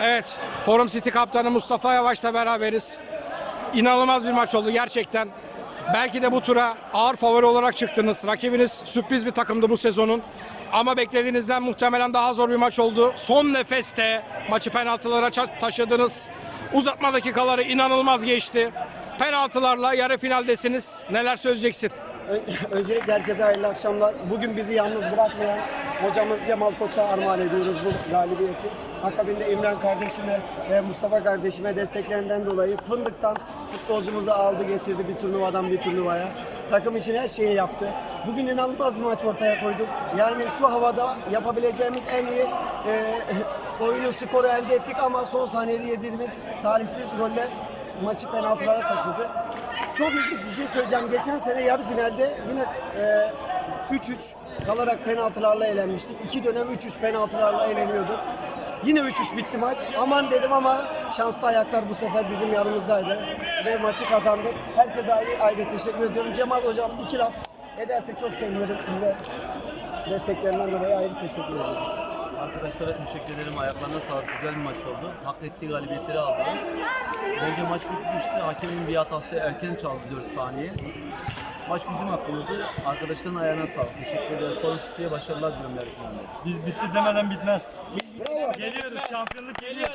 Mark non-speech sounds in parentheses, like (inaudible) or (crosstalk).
Evet, Forum City kaptanı Mustafa Yavaş'la beraberiz. İnanılmaz bir maç oldu gerçekten. Belki de bu tura ağır favori olarak çıktınız. Rakibiniz sürpriz bir takımdı bu sezonun. Ama beklediğinizden muhtemelen daha zor bir maç oldu. Son nefeste maçı penaltılara taşıdınız. Uzatma dakikaları inanılmaz geçti. Penaltılarla yarı finaldesiniz. Neler söyleyeceksin? Öncelikle herkese hayırlı akşamlar. Bugün bizi yalnız bırakmayan hocamız Cemal Koç'a armağan ediyoruz bu galibiyeti. Akabinde İmran kardeşime ve Mustafa kardeşime desteklerinden dolayı Fındık'tan futbolcumuzu aldı getirdi bir turnuvadan bir turnuvaya. Takım için her şeyini yaptı. Bugün inanılmaz bir maç ortaya koyduk. Yani şu havada yapabileceğimiz en iyi e, (laughs) oyunu skoru elde ettik ama son saniyede yediğimiz talihsiz goller maçı penaltılara taşıdı. Çok ilginç bir şey söyleyeceğim. Geçen sene yarı finalde yine e, 3-3 kalarak penaltılarla elenmiştik. İki dönem 3-3 penaltılarla eleniyorduk. Yine 3-3 bitti maç. Aman dedim ama şanslı ayaklar bu sefer bizim yanımızdaydı. Ve maçı kazandık. Herkese ayrı, ayrı teşekkür ediyorum. Cemal Hocam iki laf ederse çok sevinirim. Bize desteklerinden dolayı ayrı teşekkür ediyorum. Arkadaşlara teşekkür ederim. Ayaklarına sağlık. Güzel bir maç oldu. Hak ettiği galibiyetleri aldılar. Bence maç bitmişti. Hakemin bir hatası erken çaldı 4 saniye. Maç bizim hakkımızdı. Arkadaşların ayağına sağlık. Teşekkür ederim. Forum City'ye başarılar diliyorum. Biz bitti demeden bitmez. Geliyoruz, şampiyonluk geliyor.